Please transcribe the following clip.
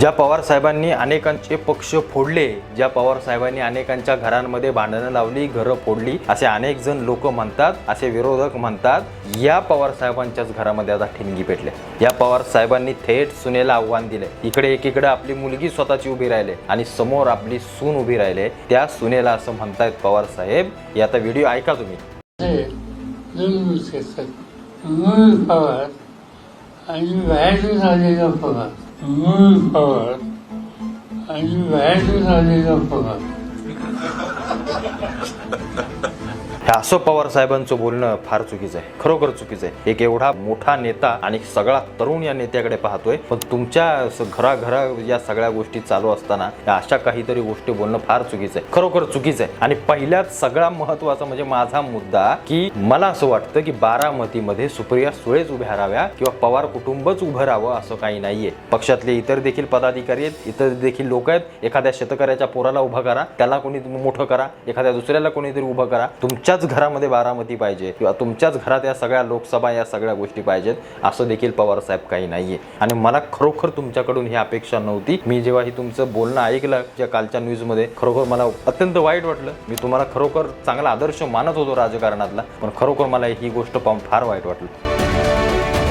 ज्या पवार साहेबांनी अनेकांचे पक्ष फोडले ज्या पवार साहेबांनी अनेकांच्या घरांमध्ये भांडणं लावली घरं फोडली असे अनेक जण लोक म्हणतात असे विरोधक म्हणतात या पवार साहेबांच्याच घरामध्ये आता ठिणगी पेटले. या पवार साहेबांनी थेट सुनेला आव्हान दिले. इकडे एकीकडे आपली मुलगी स्वतःची उभी राहिले आणि समोर आपली सून उभी राहिले. त्या सुनेला असं म्हणतायत पवार साहेब. आता व्हिडिओ ऐका तुम्ही. पवार आणि बाहेरून आलेला पवार. मूळ पवार. आणि बाहेरून आलेला पवार. हे असं पवार साहेबांचं बोलणं फार चुकीचं आहे. खरोखर चुकीचं आहे. एक एवढा मोठा नेता आणि सगळा तरुण या नेत्याकडे पाहतोय. पण तुमच्या स- घराघरा या सगळ्या गोष्टी चालू असताना अशा काहीतरी गोष्टी बोलणं फार चुकीचं आहे. खरोखर चुकीचं आहे. आणि पहिल्यात सगळा महत्त्वाचा म्हणजे माझा मुद्दा की मला असं वाटतं की बारामतीमध्ये सुप्रिया सुळेच उभ्या राहाव्या किंवा पवार कुटुंबच उभं राहावं असं काही नाहीये. पक्षातले इतर देखील पदाधिकारी आहेत इतर देखील लोक आहेत. एखाद्या शेतकऱ्याच्या पोराला उभं करा त्याला कोणी मोठं करा एखाद्या दुसऱ्याला कोणीतरी उभं करा. तुमच्या तुमच्याच घरामध्ये बारामती पाहिजे किंवा तुमच्याच घरात या सगळ्या लोकसभा या सगळ्या गोष्टी पाहिजेत असं देखील पवार साहेब काही नाहीये. आणि मला खरोखर तुमच्याकडून ही अपेक्षा नव्हती. मी जेव्हा ही तुमचं बोलणं ऐकलं ज्या कालच्या न्यूजमध्ये खरोखर मला अत्यंत वाईट वाटलं. मी तुम्हाला खरोखर चांगला आदर्श मानत होतो राजकारणातला पण खरोखर मला ही गोष्ट पाहून फार वाईट वाटलं.